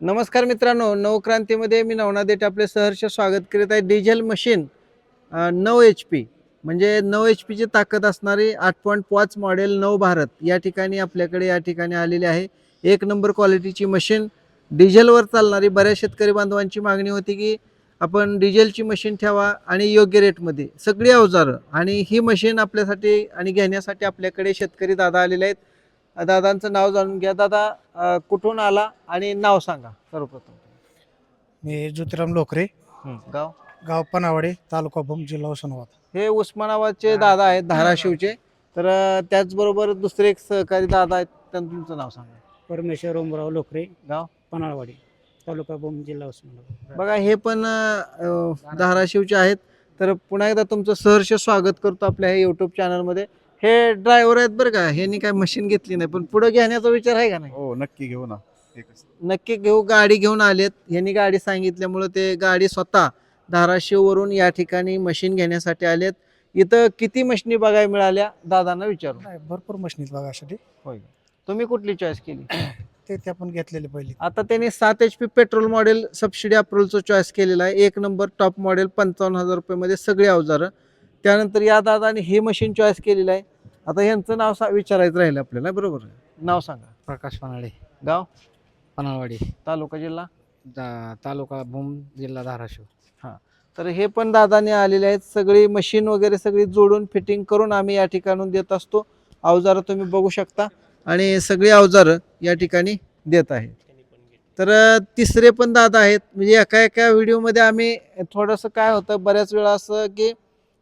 नमस्कार मित्रांनो नवक्रांतीमध्ये मी नवनादेट आपले सहर्ष स्वागत करीत आहे. डिझेल मशीन नऊ एच पी म्हणजे नऊ एच पीची ताकद असणारी आठ पॉईंट पाच मॉडेल नऊ भारत या ठिकाणी आपल्याकडे या ठिकाणी आलेली आहे. एक नंबर क्वालिटीची मशीन डिझेलवर चालणारी बऱ्याच शेतकरी बांधवांची मागणी होती की आपण डिझेलची मशीन ठेवा आणि योग्य रेटमध्ये. सगळी अवजारं आणि ही मशीन आपल्यासाठी आणि घेण्यासाठी आपल्याकडे शेतकरी दादा आलेले आहेत. दादांचं नाव जाणून घ्या. दादा कुठून आला आणि नाव सांगा सर्वप्रथम. मी ज्योतिराम लोकरे. गाव? गाव पनावाडे तालुका भूम जिल्हा उस्मानाबाद. हे उस्मानाबादचे दादा आहेत धाराशिवचे. तर त्याचबरोबर दुसरे एक सहकारी दादा आहेत त्यांचं तुमचं नाव सांगा. परमेश्वर ओमराव लोकरे गाव? पनाळवाडी तालुका बोम जिल्हा उस्मानाबाद. बघा हे पण अ, धाराशिवचे आहेत. तर पुन्हा एकदा तुमचं सहर्ष स्वागत करतो आपल्या हे युट्यूब चॅनलमध्ये हे ड्रायव्हर आहेत बरं का ह्यांनी काय मशीन घेतली नाही पण पुढे घेण्याचा विचार आहे का नाही? हो नक्की घेऊ ना एकच. नक्की घेऊ गाडी घेऊन आलेत. यांनी गाडी सांगितल्यामुळं ते गाडी स्वतः धाराशिववरून या ठिकाणी मशीन घेण्यासाठी आलेत. इथं किती मशीनी बघायला मिळाल्या दादांना विचारू. नाही, भरपूर मशीनीत बघासाठी तुम्ही कुठली चॉईस केली? ते ते आपण घेतलेले पहिली. आता त्यांनी सात H P petrol model subsidy अप्रूव्हलचं choice केलेलं आहे. एक नंबर टॉप मॉडेल पंचावन्न हजार रुपयामध्ये सगळी अवजारं. त्यानंतर या दादाने हे मशीन चॉईस केलेलं आहे. आता यांचं नाव सा विचारायचं राहिलं आपल्याला बरोबर? नाव सांगा. प्रकाश पनाळे. गाव? पनाळवाडी. तालुका जिल्हा? दा- तालुका भूम जिल्हा धाराशिव. तर हे पण दादाने आलेले आहेत. सगळी मशीन वगैरे सगळी जोडून फिटिंग करून आम्ही या ठिकाणून देत असतो. अवजारं तुम्ही बघू शकता. आणि सगळी अवजारं या ठिकाणी देत आहे. तर अ, तिसरे पण दादा आहेत. म्हणजे एका एका व्हिडिओमध्ये आम्ही थोडंसं काय होतं बऱ्याच वेळा असं की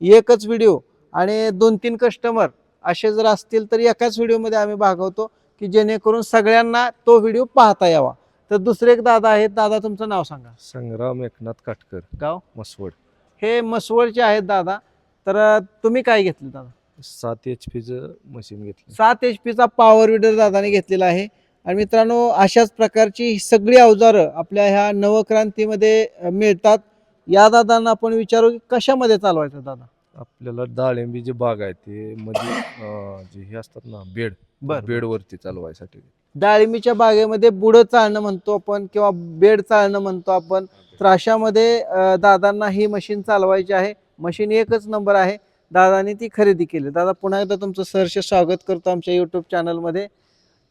एकच व्हिडिओ आणि दोन तीन कस्टमर असे जर असतील तर एकाच व्हिडिओमध्ये आम्ही भागवतो की जेणेकरून सगळ्यांना तो व्हिडिओ पाहता यावा. तर दुसरे एक दादा आहेत. दादा तुमचं नाव सांगा. संग्राम एकनाथ काटकर. गाव? मसवड. हे मसवडचे आहेत दादा. तर तुम्ही काय घेतले दादा? सात एच पीचं मशीन घेतलं. सात एच पीचा पॉवर विडर दादाने घेतलेला आहे. आणि मित्रांनो अशाच प्रकारची ही सगळी अवजारं आपल्या ह्या नवक्रांतीमध्ये मिळतात. या दादांना आपण विचारू की कशामध्ये चालवायचं दादा? आपल्याला डाळिंबी जी बाग आहे ते मध्ये अं, जे हे असतात ना बेड बेड वरती चालवायसाठी. डाळिंबीच्या बागेमध्ये बुडं चालणं म्हणतो आपण किंवा बेड चालणं म्हणतो आपण तर अशामध्ये अ, दादांना ही मशीन चालवायची आहे. मशीन एकच नंबर आहे. दादाने ती खरेदी केली. दादा पुन्हा एकदा तुमचं सहर्ष स्वागत करतो आमच्या युट्यूब चॅनलमध्ये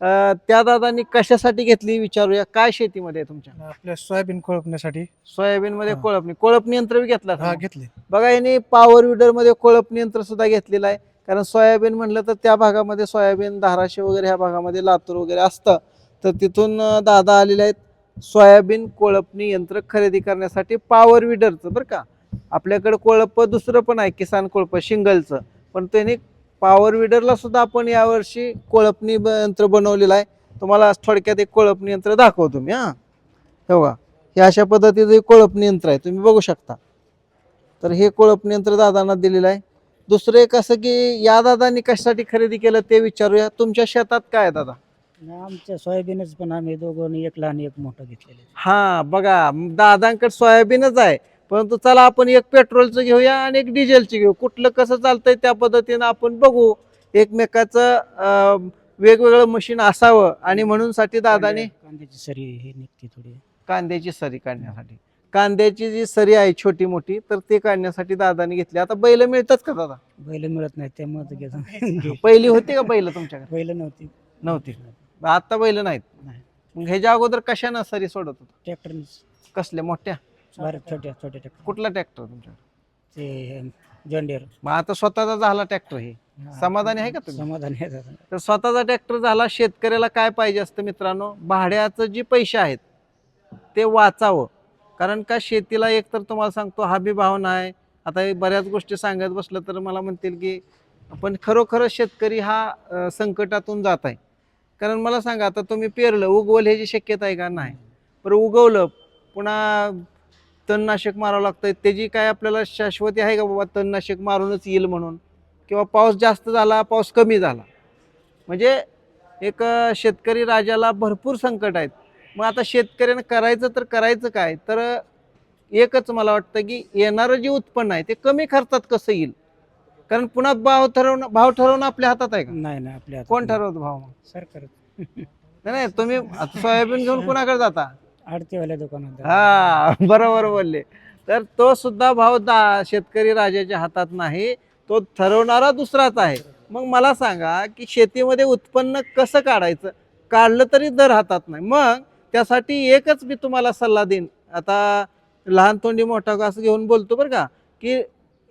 अ, त्या दादांनी कशासाठी घेतली विचारूया? काय शेतीमध्ये आहे तुमच्या? आपल्या सोयाबीन कोळपण्यासाठी. सोयाबीन मध्ये हा. कोळपणी. कोळपणी यंत्र बी घेतला हा? घेतले. बघा यांनी पॉवर विडरमध्ये कोळपणी यंत्र सुद्धा घेतलेलं आहे. कारण सोयाबीन म्हणलं तर त्या भागामध्ये सोयाबीन धाराशिव वगैरे ह्या भागामध्ये लातूर वगैरे असतं. तर तिथून अं, दादा आलेले आहेत. सोयाबीन कोळपणी यंत्र खरेदी करण्यासाठी पॉवर विडरचं बरं का? आपल्याकडे कोळप दुसरं पण आहे किसान कोळप शिंगलचं. पण त्यांनी पॉवर विडरला सुद्धा आपण यावर्षी कोळपणी यंत्र बनवलेलं आहे. तुम्हाला थोडक्यात एक कोळपणी यंत्र दाखवतो मी हां. हे बघा हे अशा पद्धतीचं एक कोळपणी यंत्र आहे. तुम्ही बघू शकता. तर हे कोळपणी यंत्र दादांना दिलेलं आहे. दुसरं एक असं की या दादांनी कशासाठी खरेदी केलं ते विचारूया. तुमच्या शेतात काय आहे दादा? आमच्या सोयाबीनच पण आम्ही दोघं एक लहान एक मोठं घेतलेले हा बघा दादांकडे सोयाबीनच आहे. परंतु चला आपण एक पेट्रोलचं घेऊया आणि एक डिझेलचं घेऊ. कुठलं कसं चालतंय त्या पद्धतीनं आपण बघू. एकमेकाचं वेगवेगळं मशीन असावं आणि म्हणून साठी दादाने कांद्याची सरी हे निघते थोडी. कांद्याची सरी काढण्यासाठी. कांद्याची जी सरी आहे छोटी मोठी तर ते काढण्यासाठी दादाने घेतली. आता बैल मिळतात का दादा? बैल मिळत नाही त्यामुळे घेतो पहिली होती का बैल तुमच्याकडे? बैल नव्हती. नव्हती. आता बैल नाहीत. नाही. मग ह्याच्या अगोदर कशानं सरी सोडत होता? ट्रॅक्टरने कसल्या? मोठ्या? बारीक छोट्या छोट्या ट्रॅक्टर कुठला ट्रॅक्टर तुमच्याकडे? ते जॉन्डियर मग आता स्वतःचा झाला ट्रॅक्टर हे. समाधानी आहे का तुम्ही? समाधानी आहे दादा. तर स्वतःचा ट्रॅक्टर झाला शेतकऱ्याला काय पाहिजे असतं मित्रांनो? भाड्याचं जे पैसे आहेत ते वाचावं. कारण का शेतीला एक तर तुम्हाला सांगतो हमी भाव नाही. आता हे बऱ्याच गोष्टी सांगत बसलं तर मला म्हणतील की पण खरोखर शेतकरी हा अं, संकटातून जात आहे. कारण मला सांगा आता तुम्ही पेरलं उगवल ह्याची शक्यता आहे का? नाही. पण उगवलं पुन्हा तणनाशक मारावं लागतं त्याची काय आपल्याला शाश्वती आहे का बाबा तणनाशक मारूनच येईल म्हणून? किंवा पाऊस जास्त झाला पाऊस कमी झाला. म्हणजे एक शेतकरी राजाला भरपूर संकट आहेत. मग आता शेतकऱ्यानं करायचं तर करायचं काय? तर एकच मला वाटतं की येणारं जे उत्पन्न आहे ते कमी खर्चात कसं येईल? कारण पुन्हा भाव ठरवणं भाव ठरवणं आपल्या हातात आहे का? नाही नाही आपल्या कोण. ठरवतो भाव मग? सरकार नाही नाही तुम्ही सोयाबीन घेऊन कोणाकडे जाता? आडतीवाल्या दुकानात. हा बरोबर बोलले. तर तो सुद्धा भाव दा शेतकरी राजाच्या हातात नाही तो ठरवणारा दुसराच आहे. मग मला सांगा की शेतीमध्ये उत्पन्न कसं काढायचं? काढलं तरी दर हातात नाही. मग त्यासाठी एकच मी तुम्हाला सल्ला देईन. आता लहान तोंडी मोठा घास घेऊन बोलतो बरं का की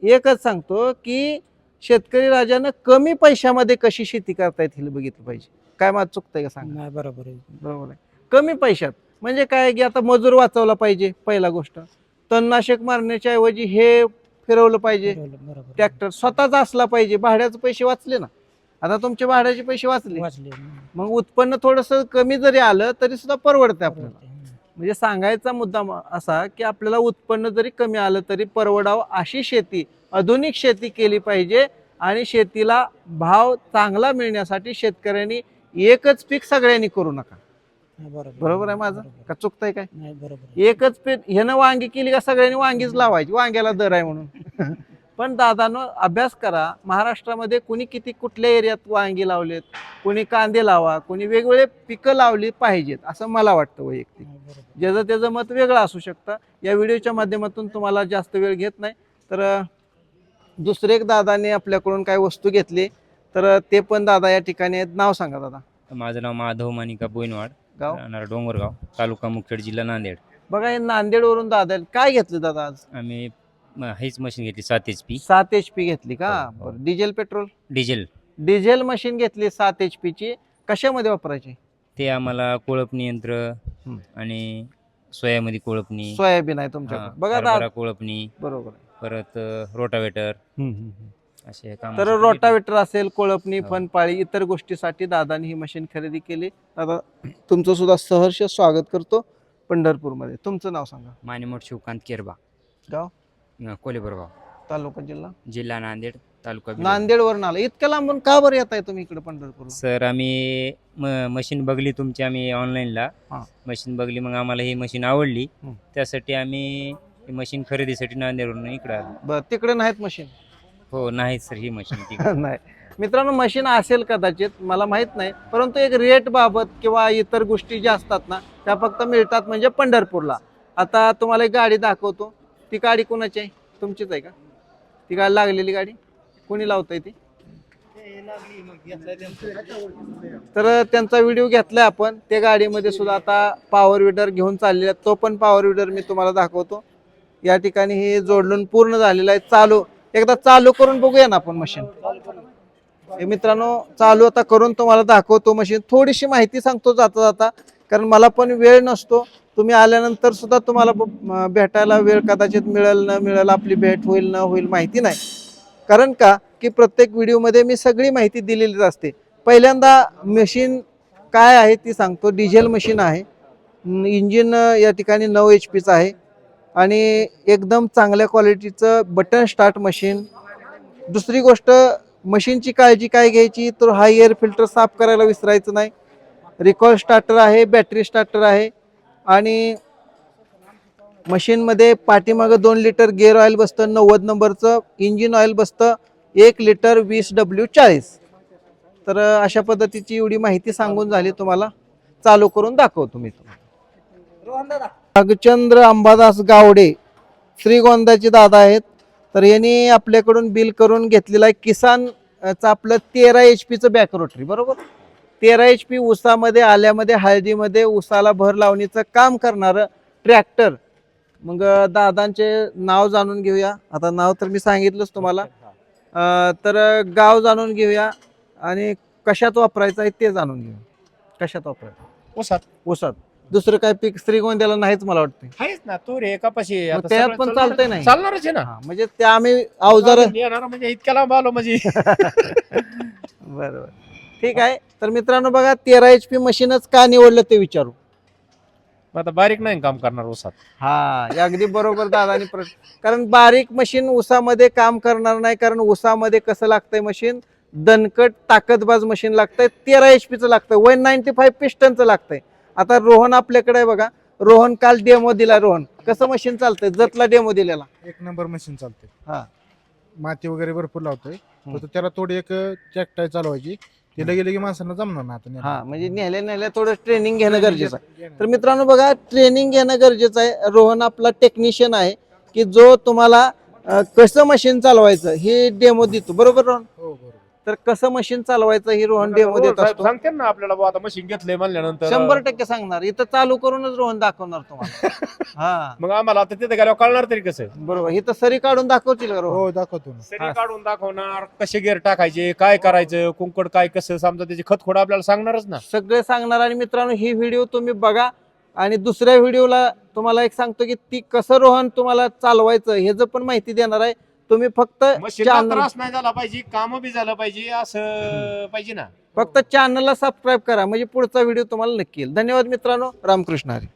एकच सांगतो की शेतकरी राजानं कमी पैशामध्ये कशी शेती करता येतील बघितलं पाहिजे. काय माझं चुकतंय का सांगा? नाही बरोबर आहे. बरोबर आहे. कमी पैशात. म्हणजे काय की आता मजूर वाचवला पाहिजे पहिला गोष्ट. तणनाशक मारण्याच्या ऐवजी हे फिरवलं पाहिजे. ट्रॅक्टर स्वतःचा असला पाहिजे. भाड्याचे पैसे वाचले ना. आता तुमचे भाड्याचे पैसे वाचले. मग उत्पन्न थोडस कमी जरी आलं तरी सुद्धा परवडते आपल्याला. म्हणजे सांगायचा मुद्दा असा की आपल्याला उत्पन्न जरी कमी आलं तरी परवडावं अशी शेती आधुनिक शेती केली पाहिजे आणि शेतीला भाव चांगला मिळण्यासाठी शेतकऱ्यांनी एकच पीक सगळ्यांनी करू नका. बरोबर बरोबर आहे माझं? का चुकतंय काय? नाही बरोबर. एकच पीक ह्यानं वांगी केली का सगळ्यांनी वांगीच लावायची? वांग्याला दर आहे म्हणून. पण दादानो अभ्यास करा. महाराष्ट्रामध्ये कुणी किती कुठल्या एरियात वांगी लावलेत? कुणी कांदे लावा? कुणी वेगवेगळे पिकं लावली पाहिजेत असं मला वाटतं वैयक्तिक. ज्याचं त्याचं मत वेगळं असू शकतं. या व्हिडिओच्या माध्यमातून तुम्हाला जास्त वेळ घेत नाही. तर दुसरे एक दादाने आपल्याकडून काय वस्तू घेतली. तर ते पण दादा या ठिकाणी आहेत. नाव सांगा दादा. माझं नाव माधव मानिका बोईनवाड. गाव? राहणार डोंगरगाव तालुका मुखेड जिल्हा नांदेड. बघा हे नांदेडवरून दादा. काय घेतलं दादा आज? आम्ही म- हेच मशीन घेतली सात एच पी सात एच पी घेतली का? हो, हो. बरं diesel petrol diesel diesel machine घेतली सात एच ची. कशामध्ये वापरायची? ते आम्हाला कोळपणी यंत्र हम्म. आणि सोयामध्ये कोळपणी. सोयाबीन आहे हा, तुमच्याकडे बघा हरभरा कोळपणी. बरोबर. परत रोटावेटर. असे काम तर रोटावेटर असेल कोळपणी हो. फनपाळी इतर गोष्टीसाठी दादानी ही मशीन खरेदी केली. दादा तुमचं सुद्धा सहर्ष स्वागत करतो पंढरपूरमध्ये. तुमचं नाव सांगा. मानेमोठ शिवकांत केरबा. गाव? कोलेबरगाव. तालुका जिल्हा? जिल्हा नांदेड तालुका बिलोली. नांदेडवरून आला. इतक्या लांबून का बरं येत आहे तुम्ही इकडे पंढरपूरला? सर आम्ही म- मशीन बघली तुमची आम्ही ऑनलाईनला. हा. मशीन बघली मग आम्हाला ही मशीन आवडली. त्यासाठी आम्ही ही मशीन खरेदीसाठी नांदेडवरून इकडे आलो. बरं तिकडे नाहीत मशीन? हो नाही सर ही मशीन तिकडे नाही. मित्रांनो मशीन असेल कदाचित मला माहीत नाही परंतु एक रेट बाबत किंवा इतर गोष्टी ज्या असतात ना त्या फक्त मिळतात म्हणजे पंढरपूरला. आता तुम्हाला एक गाडी दाखवतो. ती गाडी कोणाची आहे? तुमचीच आहे का? ती गाडी लागलेली गाडी? कोणी लावतंय ती? तर त्यांचा व्हिडिओ घेतलाय आपण. त्या गाडीमध्ये सुद्धा आता पॉवर विडर घेऊन चाललेला आहे. तो पण पॉवर विडर मी तुम्हाला दाखवतो. या ठिकाणी हे जोडलून पूर्ण झालेलं आहे. चालू एकदा चालू करून बघूया ना आपण मशीन हे मित्रांनो चालू आता करून तुम्हाला दाखवतो मशीन थोडीशी माहिती सांगतो जाता जाता कारण मला पण वेळ नसतो. तुम्ही आल्यानंतर सुद्धा तुम्हाला ब- भेटायला वेळ कदाचित मिळेल न मिळेल आपली भेट होईल न होईल माहिती नाही. कारण का? की प्रत्येक व्हिडिओमध्ये मी सगळी माहिती दिलेलीच असते. पहिल्यांदा मशीन काय आहे ती सांगतो. डिझेल मशीन आहे. इंजिन या ठिकाणी नऊ एच पीचं आहे. आणि एकदम चांगल्या क्वालिटीचं बटन स्टार्ट मशीन दुसरी गोष्ट मशीनची काळजी काय घ्यायची तर हा एअर फिल्टर साफ करायला विसरायचं नाही. रिकॉल स्टार्टर आहे बॅटरी स्टार्टर आहे. आणि मशीनमध्ये पाठीमागं दोन लिटर गेअर ऑइल बसतं नव्वद नंबरचं इंजिन ऑइल बसतं एक लिटर वीस डब्ल्यू चाळीस. तर अशा पद्धतीची एवढी माहिती सांगून झाली तुम्हाला. चालू करून दाखवतो मी तुम्हाला. नागचंद्र अंबादास गावडे श्रीगोंदाचे दादा आहेत. तर यांनी आपल्याकडून बिल करून घेतलेलं आहे किसान चं आपलं तेरा एच पीचं बॅक रोटरी बरोबर? तेरा एच पी ऊसामध्ये आल्यामध्ये हळदीमध्ये ऊसाला भर लावणीचं काम करणारं ट्रॅक्टर मग दादांचे नाव जाणून घेऊया. आता नाव तर मी सांगितलंच तुम्हाला. अ, तर गाव जाणून घेऊया आणि कशात वापरायचं आहे ते जाणून घेऊया. कशात वापरायचं? ऊसात. ऊसात. दुसरं काय पीक श्रीगोंद्याला नाहीच मला वाटतं आहेच ना तूर आहे कपाशी आहे. मग आता त्यात सगळं पण चालणार- चालतंय नाही? चालणारच आहे ना. हा, म्हणजे ते आम्ही अवजार येणार म्हणजे इतक्या लांब आलो म्हणजे. बरोबर. ठीक आहे. तर मित्रांनो बघा तेरा एच पी मशीनच का निवडलं ते विचारू. आता बारीक नाही काम करणार ऊसात. हा हे अगदी बरोबर दादानी प्रश्न कारण बारीक मशीन ऊसामध्ये काम करणार नाही कारण ऊसामध्ये कसं लागतंय मशीन? दणकट ताकदबाज मशीन लागतंय तेरा एच पीचं लागतंय वन नाईन्टी फाईव्ह पिस्टनचं लागतंय. आता रोहन आपल्याकडे आहे बघा. रोहन काल डेमो दिला रोहन. कसं मशीन चालतंय? जतला डेमो दिलेला. एक नंबर मशीन चालते हा. माती वगैरे भरपूर लावतोय. हम्म. त्याला थोडी एक चॅकटाय चालवायची. ते लगे लगे माणसांना जमणार ना आता हा म्हणजे नेहल्या नेहल्या थोडं ट्रेनिंग घेणं गरजेचं आहे. तर मित्रांनो बघा ट्रेनिंग घेणं गरजेचं आहे. रोहन आपला टेक्निशियन आहे की जो तुम्हाला अं, कसं मशीन चालवायचं हे डेमो देतो. बरोबर रोहन? हो बरोबर. तर कसं मशीन चालवायचं हे रोहन डेमो देत साहेब असतो? सांगते ना आपल्याला बुवा आता मशीन घेतलंय म्हणल्यानंतर. शंभर टक्के सांगणार. इथं चालू करूनच रोहन दाखवणार तुम्हाला. हा. मग आम्हाला आता तिथे गेल्यावर कळणार तरी कसं? बरोबर. इथं सरी काढून दाखवतील का रोहन? हो दाखवतो ना. सरी काढून दाखवणार. कसे गेअर टाकायचे काय करायचं कुंकड काय कसं समजा त्याची खतखोड आपल्याला सांगणारच ना. सगळे सांगणार. आणि मित्रांनो ही व्हिडिओ तुम्ही बघा. आणि दुसऱ्या व्हिडिओला तुम्हाला एक सांगतो की ती कसं रोहन तुम्हाला चालवायचं हे जर पण माहिती देणार आहे तुम्ही फक्त मशीनला channel- त्रास नाही झाला पाहिजे काम बी झालं पाहिजे असं पाहिजे ना. फक्त चॅनलला सबस्क्राईब करा म्हणजे पुढचा व्हिडिओ तुम्हाला नक्की येईल. धन्यवाद मित्रांनो. रामकृष्ण हरी.